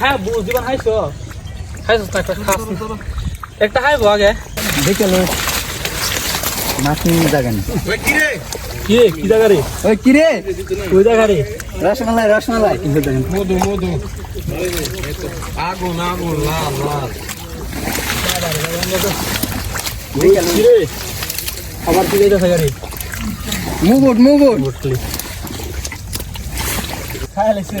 হ্যাঁ বুঝ দিবার খাইছ একটা খা একটা আগে দেখে লো জায়গা নেই কি কি জায়গা রে ওই কি রে ওই জায়গা রে রসমালাই মধু মধু আগুন আগুন লাল লাল কি রে আবার কি জায়গা জায়গা রে মুগুট মুগুট খাই লাগছে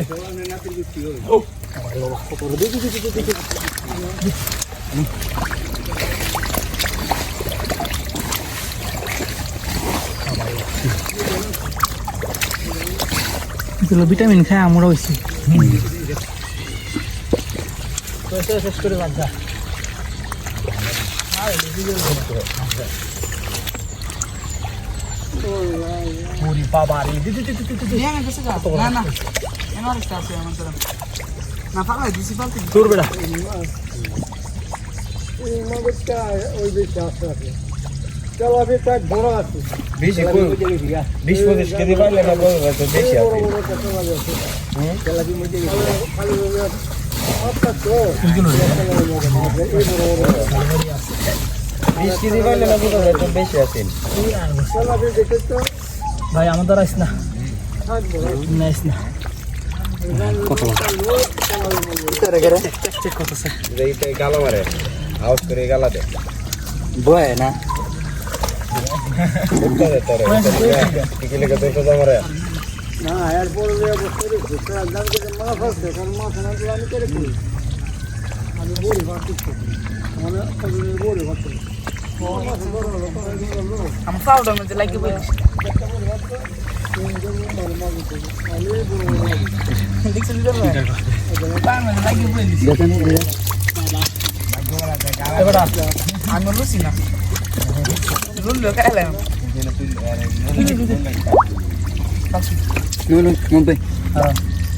ভিটামিন খাই আমরা হয়েছি শেষ করে বাদ যা পুরি বাবা রে দি দি দি দি দি না না। এনো আরেকটা আছে আমার দ্বারা না পাগলা দিছি পালতে তোর বেড়া বেশি বিশ পঁচিশ কেজি পাইলে না বলব তো বেশি আছে। বিশ কেজি পাইলে না বলব তো বেশি আছে। ভাই আমার দ্বারা আইস না। না আইস না। চেক করতেছে। এইটা গালা মারে আউট করে গালা দে বয় না? বুঝতে দে তোরে কি? লেগে তো সোজা মারে আমার পাউডার মধ্যে লাগিয়ে বলিস দেখছিস তার মধ্যে লাগিয়ে বলিস দেখেন এবারে আমি লুচি না লুল্লো খাইলাম নো নো মুম্বাই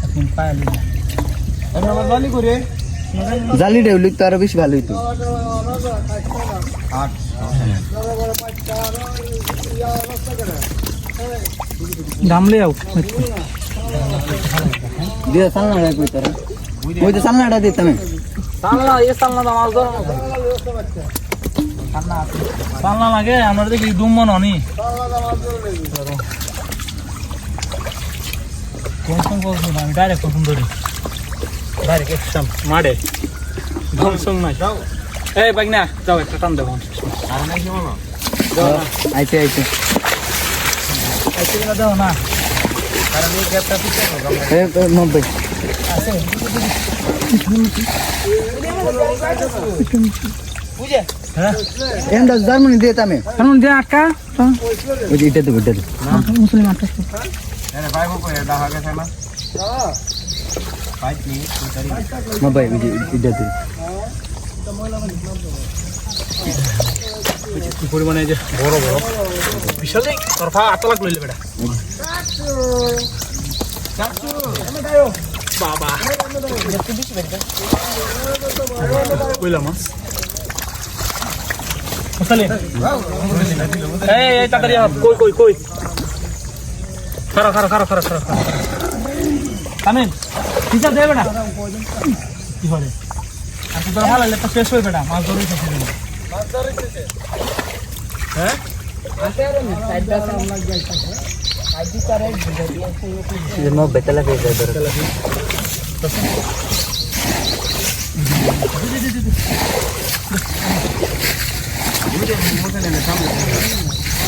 এখন পাইলি আমার বালি করে জালি ডেউলি তো আরও বেশি ভালো হইতো। গামলে আও। দিয়ে সালনাটা কই তারা ওই তো সালনাটা দিতাম সালনা এ লাগে আমরা দেখি কোন আমি ডাইরেক্ট কোন ধরি? ডাইরেক্ট এই বাইক না যাও একটা টান দেবো। আর নাই কেমন আইতে আইতে। আইসে গেলে দেও না কারণ এই গ্যাপটা পিছে এ মুম্বাই বুঝে? হ্যাঁ এন্ডা জার্মানি দিয়ে তামে। কারণ যে আটকা? ওই এটা দেবো এটা দেবো। মুসলিম আটকা। আরে ভাই বাবু এটা হাগে না নি তুই মুম্বাই ওই যে এটা দেবো। কি পরিমাণে যে বড় বড়? বিশাল বেটা। আর তো ভালো লাগলে তো শেষ হয়ে বেটা মাছ ধরে শেষ হয়ে যাবে। হ্যাঁ যে মুম্বাই তেলা পেয়ে যায় ধরো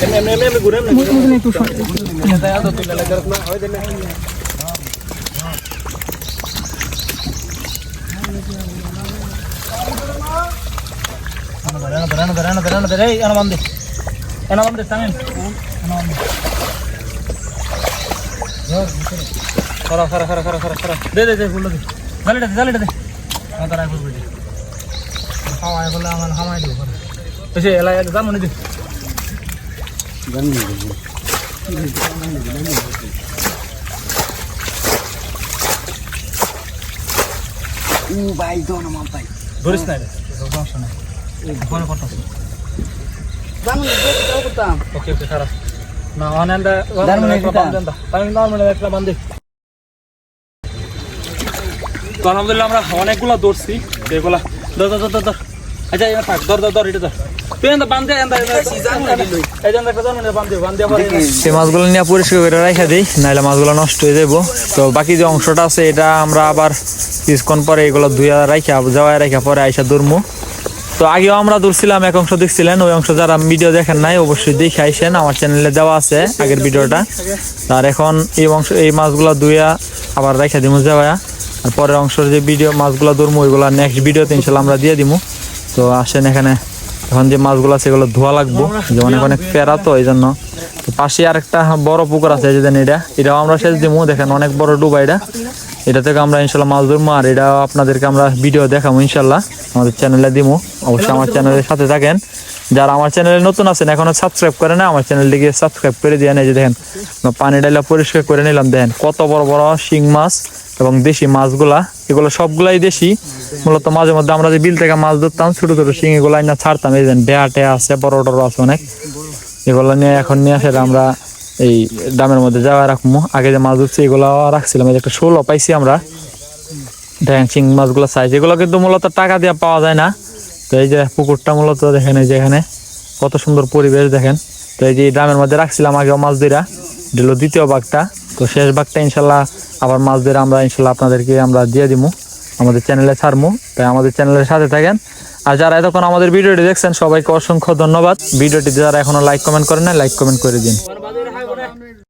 এমনি এমনি এমনি ঘুরে এমনি ঘুরে একটু ও ভাই দো না মুম্বাই ধরিস না রে। সমস্যা নাই করতেছি ওকে ওকে খারাপ। না তো আলহামদুলিল্লাহ আমরা অনেকগুলো আচ্ছা থাক। এটা মাছগুলো নিয়ে পরিষ্কার করে রেখে দিই নাহলে মাছগুলো নষ্ট হয়ে যাব তো বাকি যে অংশটা আছে এটা আমরা আবার কিছুক্ষণ পরে এগুলো ধুয়া রাখা যাওয়ায় রাখা পরে আইসা দূরমু তো আগেও আমরা দূরছিলাম এক অংশ দেখছিলেন, ওই অংশ যারা ভিডিও দেখেন নাই অবশ্যই দেখে আইসেন আমার চ্যানেলে দেওয়া আছে আগের ভিডিওটা। আর এখন এই অংশ, এই মাছগুলো ধুয়া আবার রেখে দিমু যাওয়া আর পরের অংশের যে ভিডিও, মাছগুলো ধরমু, ওইগুলো নেক্সট ভিডিওতে ইনশাল্লাহ আমরা দিয়ে দিমু। তো আসেন এখানে, এখন যে মাছগুলো আছে এগুলো ধোয়া লাগবো, যে অনেক প্যারা তো, এই জন্য। পাশে আরেকটা বড় পুকুর আছে, এই যে দেন এটা, এটাও আমরা সেচ দিমু, দেখেন অনেক বড় ডুবা এটা। এটা থেকে আমরা ইনশাল্লাহ মাছ ধরবো আর এটা আপনাদেরকে আমরা ভিডিও দেখাবো ইনশাল্লাহ। আমাদের চ্যানেলে দিমু। অবশ্যই আমার চ্যানেলের সাথে থাকেন। যারা আমার চ্যানেলে নতুন আছেন এখনও সাবস্ক্রাইব করে না আমার চ্যানেলটিকে সাবস্ক্রাইব করে দিয়ে এই যে দেখেন পানি ডাইলা পরিষ্কার করে নিলাম। দেখেন কত বড় বড় শিং মাছ এবং দেশি মাছগুলা। এগুলো সবগুলাই দেশি। মূলত মাঝে মধ্যে আমরা যে বিল থেকে মাছ ধরতাম ছোট ছোট শিং এগুলো না ছাড়তাম। এই যে ডেয়া টেয়া আছে বড় বড় আছে অনেক। এগুলো নিয়ে এখন নিয়ে আসে আমরা এই ডামের মধ্যে যাওয়া রাখব আগে যে মাছ ধরছি, এগুলো রাখছিলাম। একটা ষোলো পাইছি আমরা। দেখেন চিং মাছগুলো সাইজ এগুলো কিন্তু মূলত টাকা দিয়ে পাওয়া যায় না। তো এই যে পুকুরটা মূলত দেখেন, এই যে এখানে কত সুন্দর পরিবেশ দেখেন। তো এই যে ড্রামের মধ্যে রাখছিলাম আগেও মাছ এটা হলো দ্বিতীয় বাঘটা তো শেষ বাঘটা ইনশাল্লাহ আবার মাছ ধরে আমরা ইনশাল্লাহ আপনাদেরকে আমরা দিয়ে দিবো আমাদের চ্যানেলে ছাড়বো তাই আমাদের চ্যানেলের সাথে থাকেন। আর যারা এতক্ষণ আমাদের ভিডিওটি দেখছেন, সবাইকে অসংখ্য ধন্যবাদ। ভিডিওটি যারা এখনও লাইক কমেন্ট করেন না লাইক কমেন্ট করে দিন।